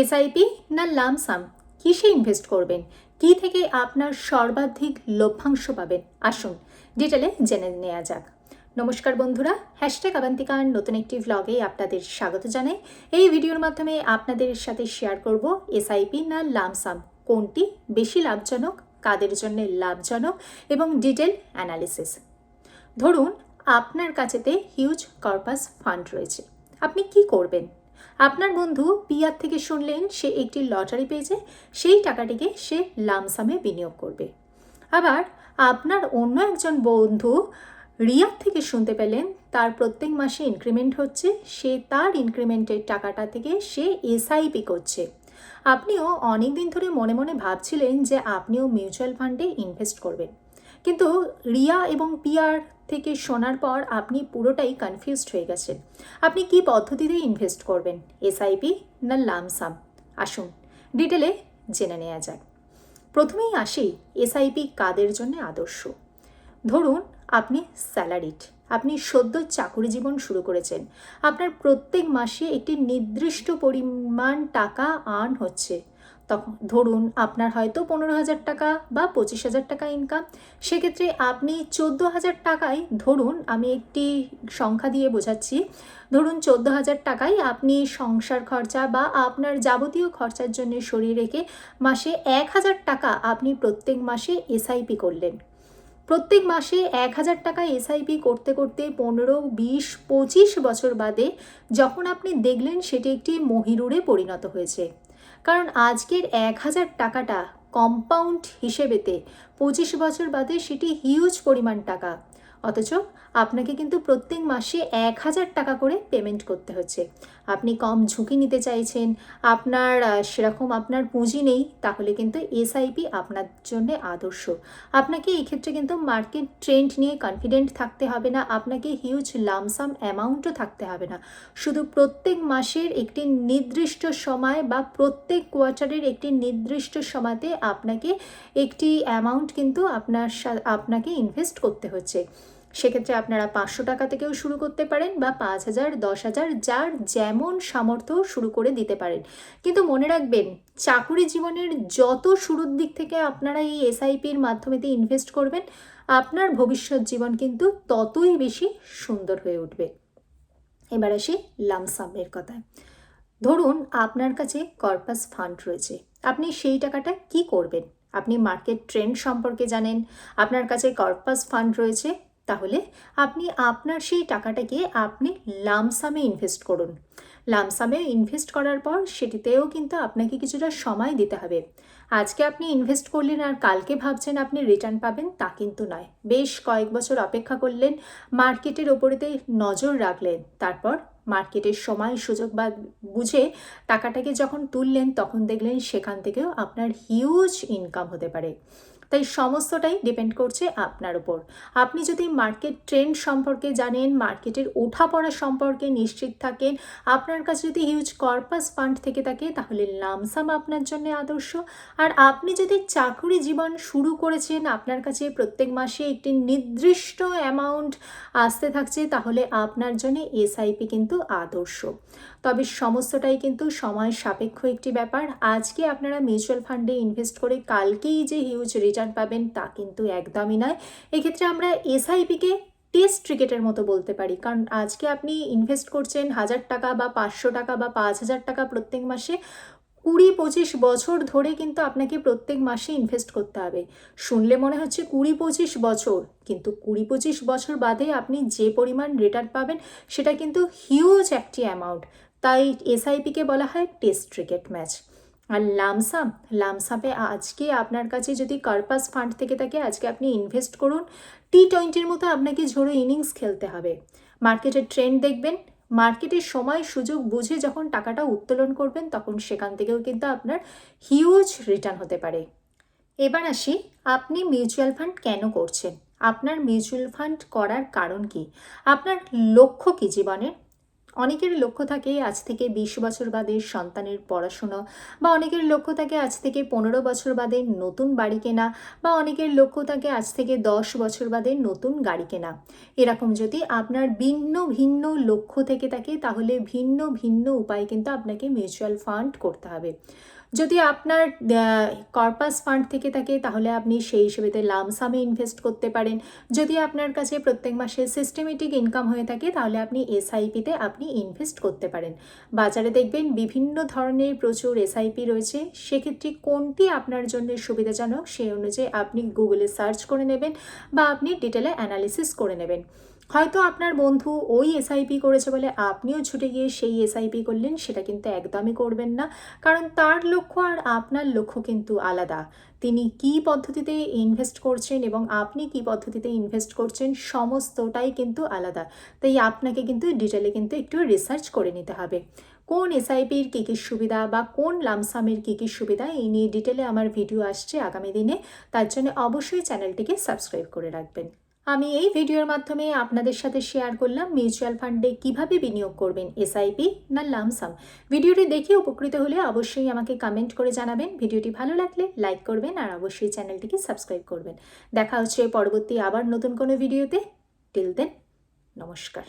SIP না lump sum কিসে invest করবেন? কি থেকে আপনার সর্বাধিক লভ্যাংশ পাবেন? আসুন, ডিটেলে জেনে নেওয়া যাক। নমস্কার বন্ধুরা হ্যাশট্যাগ আবান্তিকার নতুন একটি ভ্লগে আপনাদের স্বাগত জানাই। এই ভিডিওর মাধ্যমে আপনাদের সাথে শেয়ার করব এসআইপি না লামসাম কোনটি বেশি লাভজনক, কাদের জন্য লাভজনক এবং ডিটেল অ্যানালিসিস ধরুন, আপনার কাছেতে হিউজ কর্পাস ফান্ড রয়েছে। আপনি কি করবেন? আপনার বন্ধু পিয়ার থেকে শুনলেন সে একটি লটারি পেয়েছে, সেই টাকাটিকে সে লামসামে বিনিয়োগ করবে। আবার আপনার অন্য একজন বন্ধু রিয়ার থেকে শুনতে পেলেন, তার প্রত্যেক মাসে ইনক্রিমেন্ট হচ্ছে, সে তার ইনক্রিমেন্টের টাকাটা থেকে সে এসআইপি করছে। আপনিও অনেক দিন ধরে মনে মনে ভাবছিলেন যে আপনিও মিউচুয়াল ফান্ডে ইনভেস্ট করবেন। কিন্তু রিয়া এবং পিয়ার থেকে শোনার পর আপনি পুরোটাই কনফিউজড হয়ে গেছেন। আপনি কি পদ্ধতিতে ইনভেস্ট করবেন এসআইপি না লামসাম আসুন ডিটেলে জেনে নেওয়া যাক। প্রথমেই আসি এসআইপি কাদের জন্য আদর্শ? ধরুন, আপনি স্যালারিড আপনি সদ্য চাকুরি জীবন শুরু করেছেন। আপনার প্রত্যেক মাসে একটি নির্দিষ্ট পরিমাণ টাকা আর্ন হচ্ছে। তখন ধরুন আপনার হয়তো পনেরো হাজার টাকা বা পঁচিশ হাজার টাকা ইনকাম সেক্ষেত্রে আপনি চোদ্দ হাজার টাকায় ধরুন আমি একটি সংখ্যা দিয়ে বোঝাচ্ছি, ধরুন চোদ্দ হাজার টাকায় আপনি সংসার খরচা বা আপনার যাবতীয় খরচার জন্য সরিয়ে রেখে মাসে এক হাজার টাকা আপনি প্রত্যেক মাসে এসআইপি করলেন। প্রত্যেক মাসে এক হাজার টাকা এসআইপি করতে করতে পনেরো, বিশ, পঁচিশ বছর বাদে যখন আপনি দেখলেন সেটি একটি মহিরুরে পরিণত হয়েছে। কারণ আজকের এক হাজার টাকাটা কম্পাউন্ড হিসেবেতে পঁচিশ বছর বাদে সেটি হিউজ পরিমাণ টাকা। অথচ আপনাকে কিন্তু প্রত্যেক মাসে এক হাজার টাকা করে পেমেন্ট করতে হচ্ছে। আপনি কম ঝুঁকি নিতে চাইছেন, আপনার সেরকম আপনার পুঁজি নেই, তাহলে কিন্তু এসআইপি আপনার জন্য আদর্শ। আপনাকে এই ক্ষেত্রে কিন্তু মার্কেট ট্রেন্ড নিয়ে কনফিডেন্ট থাকতে হবে না, আপনাকে হিউজ লামসাম অ্যামাউন্টও থাকতে হবে না। শুধু প্রত্যেক মাসের একটি নির্দিষ্ট সময় বা প্রত্যেক কোয়ার্টারের একটি নির্দিষ্ট সময়তে আপনাকে একটি অ্যামাউন্ট কিন্তু আপনার আপনাকে ইনভেস্ট করতে হচ্ছে। সেক্ষেত্রে আপনারা পাঁচশো টাকা থেকেও শুরু করতে পারেন বা পাঁচ হাজার, দশ হাজার, যার যেমন সামর্থ্য শুরু করে দিতে পারেন। কিন্তু মনে রাখবেন, চাকুরি জীবনের যত শুরুর দিক থেকে আপনারা এই এসআইপির মাধ্যমেতে ইনভেস্ট করবেন, আপনার ভবিষ্যৎ জীবন কিন্তু ততই বেশি সুন্দর হয়ে উঠবে। এবার আসি লামসামের কথায়। ধরুন আপনার কাছে কর্পাস ফান্ড রয়েছে। আপনি সেই টাকাটা কি করবেন? আপনি মার্কেট ট্রেন্ড সম্পর্কে জানেন, আপনার কাছে কর্পাস ফান্ড রয়েছে তাহলে আপনি আপনার সেই টাকাটাকে আপনি লামসামে ইনভেস্ট করুন। লামসামে ইনভেস্ট করার পর সেটিতেও কিন্তু আপনাকে কিছুটা সময় দিতে হবে। আজকে আপনি ইনভেস্ট করলেন আর কালকে ভাবছেন আপনি রিটার্ন পাবেন, তা কিন্তু নয়। বেশ কয়েক বছর অপেক্ষা করলেন মার্কেটের ওপরেতে নজর রাখলেন। তারপর মার্কেটের সময় সুযোগ বা বুঝে টাকাটাকে যখন তুললেন, তখন দেখলেন সেখান থেকেও আপনার হিউজ ইনকাম হতে পারে। তাই সমস্তটাই ডিপেন্ড করছে আপনার উপর। আপনি যদি মার্কেট ট্রেন্ড সম্পর্কে জানেন মার্কেটের ওঠাপড়া সম্পর্কে নিশ্চিত থাকেন, আপনার কাছে যদি হিউজ কর্পাস ফান্ড থেকে থাকে, তাহলে লামসাম আপনার জন্য আদর্শ। আর আপনি যদি চাকরি জীবন শুরু করেছেন, আপনার কাছে প্রত্যেক মাসে একটি নির্দিষ্ট অ্যামাউন্ট আসতে থাকছে, তাহলে আপনার জন্য এসআইপি কিন্তু আদর্শ। তবে সমস্তটাই কিন্তু সময় সাপেক্ষ একটি ব্যাপার। আজকে আপনারা মিউচুয়াল ফান্ডে ইনভেস্ট করে কালকেই যে হিউজ রিটার্ন পাবেন তা কিন্তু একদমই নয়। এক্ষেত্রে আমরা এসআইপিকে টেস্ট ক্রিকেটের মতো বলতে পারি। কারণ আজকে আপনি ইনভেস্ট করছেন হাজার টাকা বা পাঁচশো টাকা বা পাঁচ হাজার টাকা প্রত্যেক মাসে। কুড়ি পঁচিশ বছর ধরে কিন্তু আপনাকে প্রত্যেক মাসে ইনভেস্ট করতে হবে। শুনলে মনে হচ্ছে কুড়ি পঁচিশ বছর, কিন্তু কুড়ি পঁচিশ বছর বাদে আপনি যে পরিমাণ রিটার্ন পাবেন সেটা কিন্তু হিউজ একটি অ্যামাউন্ট তাই এসআইপিকে বলা হয় টেস্ট ক্রিকেট ম্যাচ আর লামসাম লামসামে আজকে আপনার কাছে যদি কার্পাস ফান্ড থেকে থাকে, আজকে আপনি ইনভেস্ট করুন টি টোয়েন্টির মতো আপনাকে ঝোড়ো ইনিংস খেলতে হবে। মার্কেটের ট্রেন্ড দেখবেন মার্কেটের সময় সুযোগ বুঝে যখন টাকাটা উত্তোলন করবেন, তখন সেখান থেকেও কিন্তু আপনার হিউজ রিটার্ন হতে পারে। এবার আসি, আপনি মিউচুয়াল ফান্ড কেন করছেন? আপনার মিউচুয়াল ফান্ড করার কারণ কি? আপনার লক্ষ্য কি জীবনের? অনেকের লক্ষ্য থাকে আজ থেকে বিশ বছর বাদে সন্তানের পড়াশুনো, বা অনেকের লক্ষ্য থাকে আজ থেকে পনেরো বছর বাদে নতুন বাড়ি কেনা, বা অনেকের লক্ষ্য থাকে আজ থেকে দশ বছর বাদে নতুন গাড়ি কেনা। এরকম যদি আপনার ভিন্ন ভিন্ন লক্ষ্য থেকে থাকে, তাহলে ভিন্ন ভিন্ন উপায় কিন্তু আপনাকে মিউচুয়াল ফান্ড করতে হবে। যদি আপনার কর্পাস ফান্ড থেকে থাকে, তাহলে আপনি সেই হিসেবেতে লামসামে ইনভেস্ট করতে পারেন। যদি আপনার কাছে প্রত্যেক মাসে সিস্টেমেটিক ইনকাম হয়ে থাকে, তাহলে আপনি এসআইপিতে আপনি ইনভেস্ট করতে পারেন। বাজারে দেখবেন বিভিন্ন ধরনের প্রচুর এসআইপি রয়েছে। সেক্ষেত্রে কোনটি আপনার জন্য সুবিধাজনক সেই অনুযায়ী আপনি গুগলে সার্চ করে নেবেন বা আপনি ডিটেলে অ্যানালিসিস করে নেবেন। হয়তো আপনার বন্ধু ওই এসআইপি করেছে বলে আপনিও ছুটে গিয়ে সেই এসআইপি করলেন, সেটা কিন্তু একদমই করবেন না। কারণ তার লক্ষ্য আর আপনার লক্ষ্য কিন্তু আলাদা। তিনি কি পদ্ধতিতে ইনভেস্ট করছেন এবং আপনি কি পদ্ধতিতে ইনভেস্ট করছেন, সমস্তটাই কিন্তু আলাদা। তাই আপনাকে কিন্তু ডিটেলে কিন্তু একটু রিসার্চ করে নিতে হবে। কোন এসআইপির কী কী সুবিধা বা কোন লামসামের কী কী সুবিধা, এই নিয়ে ডিটেলে আমার ভিডিও আসছে আগামী দিনে। তার জন্য অবশ্যই চ্যানেলটিকে সাবস্ক্রাইব করে রাখবেন। আমি এই ভিডিওর মাধ্যমে আপনাদের সাথে শেয়ার করলাম মিউচুয়াল ফান্ডে কীভাবে বিনিয়োগ করবেন এসআইপি না লামসাম ভিডিওটি দেখে উপকৃত হলে অবশ্যই আমাকে কমেন্ট করে জানাবেন। ভিডিওটি ভালো লাগলে লাইক করবেন আর অবশ্যই চ্যানেলটিকে সাবস্ক্রাইব করবেন। দেখা হচ্ছে পরবর্তী আবার নতুন কোনো ভিডিওতে। টিল দেন নমস্কার।